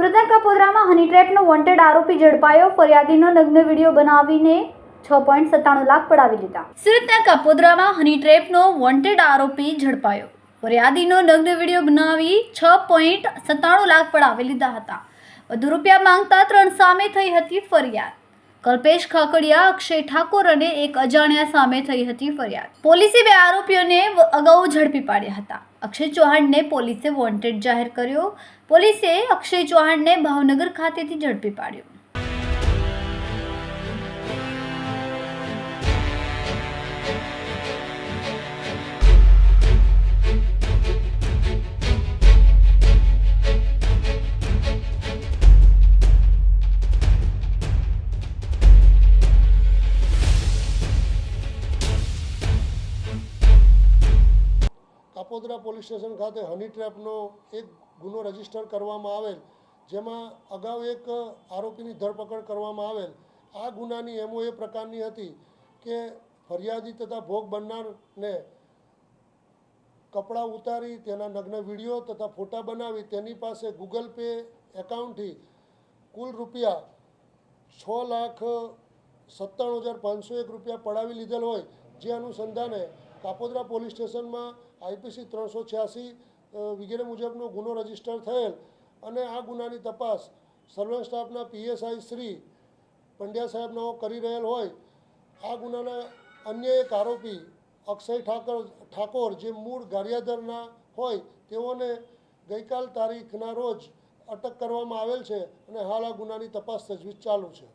કપોદરામાં હની ટ્રેપનો wanted આરોપી ઝડપાયો. ફરિયાદીનો નગ્ન video બનાવીને છ પોઈન્ટ સત્તાણું લાખ પડાવી લીધા સુરતના કપોદરામાં હની ટ્રેપનો વોન્ટેડ આરોપી ઝડપાયો. ફરિયાદીનો નગ્ન વીડિયો બનાવી છ પોઈન્ટ સત્તાણું લાખ પડાવી લીધા હતા. વધુ રૂપિયા માંગતા ત્રણ સામે થઈ હતી ફરિયાદ. કલ્પેશ ખાકડિયા, અક્ષય ઠાકોર અને એક અજાણ્યા સામે થઈ હતી ફરિયાદ. પોલીસે બે આરોપીઓને અગાઉ ઝડપી પાડ્યા હતા. અક્ષય ચૌહાણને પોલીસે વોન્ટેડ જાહેર કર્યો. પોલીસે અક્ષય ચૌહાણને ભાવનગર ખાતેથી ઝડપી પાડ્યો. કાપોદ્રા પોલીસ સ્ટેશન ખાતે હની ટ્રેપનો એક ગુનો રજિસ્ટર કરવામાં આવેલ, જેમાં અગાઉ એક આરોપીની ધરપકડ કરવામાં આવેલ. આ ગુનાની એમો એ પ્રકારની હતી કે ફરિયાદી તથા ભોગ બનનારને કપડાં ઉતારી, તેના નગ્ન વીડિયો તથા ફોટા બનાવી, તેની પાસે ગૂગલ પે એકાઉન્ટથી કુલ રૂપિયા છ લાખ સત્તાણું હજાર પાંચસો એક રૂપિયા પડાવી લીધેલ હોય. જે અનુસંધાને કાપોદ્રા પોલીસ સ્ટેશનમાં આઈપીસી ત્રણસો છ્યાસી વગેરે મુજબનો ગુનો રજિસ્ટર થયેલ અને આ ગુનાની તપાસ સર્વેન્ટ સ્ટાફના પીએસઆઈ શ્રી પંડ્યા સાહેબનો કરી રહેલ હોય. આ ગુનાના અન્ય એક આરોપી અક્ષય ઠાકર, ઠાકોર જે મૂળ ગારિયાદરના હોય, તેઓને ગઈકાલ તારીખના રોજ અટક કરવામાં આવેલ છે અને હાલ આ ગુનાની તપાસ તજવીજ ચાલુ છે.